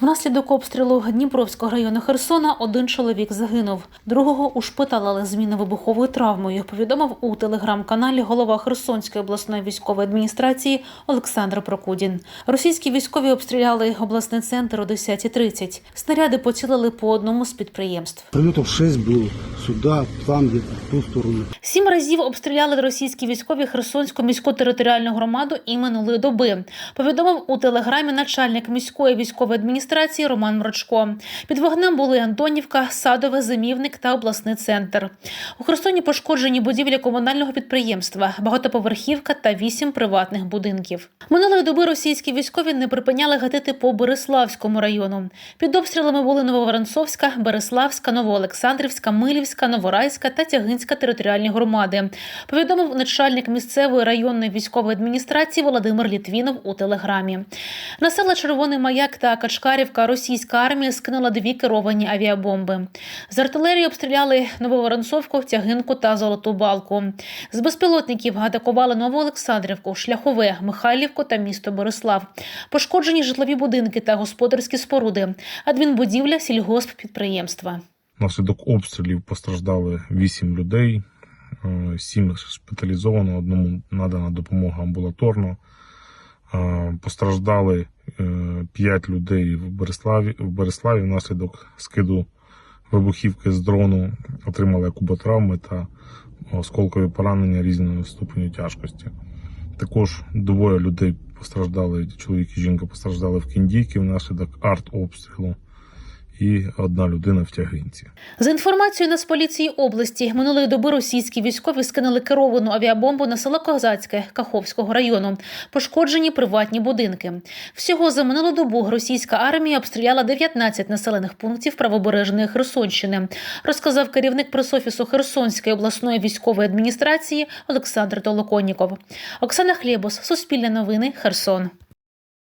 Внаслідок обстрілу Дніпровського району Херсона один чоловік загинув. Другого ушпиталили з мінно-вибуховою травмою. Повідомив у телеграм-каналі голова Херсонської обласної військової адміністрації Олександр Прокудін. Російські військові обстріляли обласний центр о 10.30. Снаряди поцілили по одному з підприємств. Прильотів 6 було сюди, там, де ту сторону. Сім разів обстріляли російські військові Херсонську міську територіальну громаду і минулої доби. Повідомив у телеграмі начальник міської військової адміністрації Роман Мрочко. Під вогнем були Антонівка, Садове, Зимівник та обласний центр. У Херсоні пошкоджені будівлі комунального підприємства, багатоповерхівка та вісім приватних будинків. Минулої доби російські військові не припиняли гатити по Береславському району. Під обстрілами були Нововоронцовська, Береславська, Новоолександрівська, Милівська, Новорайська та Тягинська територіальні громади. Повідомив начальник місцевої районної військової адміністрації Володимир Літвінов у телеграмі. На села Червоний Маяк та Качкарівка російська армія скинула дві керовані авіабомби. З артилерії обстріляли Нововоронцовку, Тягинку та Золоту Балку. З безпілотників атакували Новоолександрівку, Шляхове, Михайлівку та місто Борислав. Пошкоджені житлові будинки та господарські споруди, адмінбудівля, сільгосп підприємства. Внаслідок обстрілів постраждали 8 людей, 7 шпиталізовано, одному надана допомога амбулаторно. Е, Постраждали 5 людей в Береславі, в Береславі внаслідок скиду вибухівки з дрону, отримали куботравми та осколкові поранення різного ступеню тяжкості. Також двоє людей постраждали, чоловік і жінка постраждали в Кіндійки внаслідок артобстрілу і одна людина в тягинці. За інформацією Нацполіції області, минулої доби російські військові скинули керовану авіабомбу на село Козацьке Каховського району. Пошкоджені приватні будинки. Всього за минулу добу російська армія обстріляла 19 населених пунктів правобережної Херсонщини, розказав керівник пресофісу Херсонської обласної військової адміністрації Олександр Толоконніков. Оксана Хлєбос, Суспільне новини, Херсон.